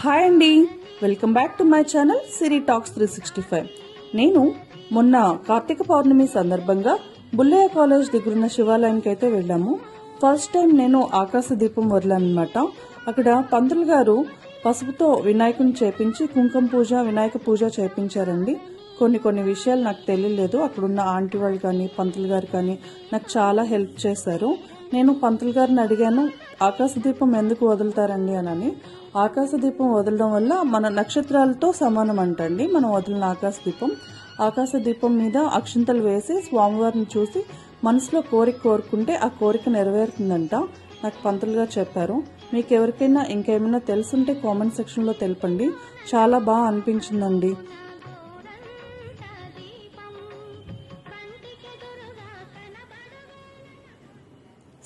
Hi అండి. Welcome back to my channel Siri Talks three sixty five. నేను మొన్న కార్తీక పౌర్ణమి సందర్భంగా బుల్లయ్య కాలేజ్ దగ్గరున్న శివాలయానికి అయితే వెళ్ళాము. ఫస్ట్ టైం నేను ఆకాశ దీపం వదిలానమాట అక్కడ పంతులు గారు పసుపుతో వినాయకుని చేపించి కుంకుమ పూజ వినాయక పూజ చేపించారండి. కొన్ని కొన్ని విషయాలు నాకు తెలియలేదు. అక్కడున్న ఆంటీ వాళ్ళు కానీ పంతులు గారు కానీ నాకు చాలా హెల్ప్ చేశారు. నేను పంతులు గారిని అడిగాను ఆకాశ దీపం ఎందుకు వదులుతారండి అని ఆకాశ దీపం వదలడం వల్ల మన నక్షత్రాలతో సమానం అంటండి. మనం వదిలిన ఆకాశ దీపం ఆకాశ దీపం మీద అక్షింతలు వేసి స్వామివారిని చూసి మనసులో కోరిక కోరుకుంటే ఆ కోరిక నెరవేరుతుందంట. నాకు పంతులుగా చెప్పారు. మీకు ఎవరికైనా ఇంకేమైనా తెలుసుంటే కామెంట్ సెక్షన్లో తెలపండి. చాలా బాగా అనిపించిందండి.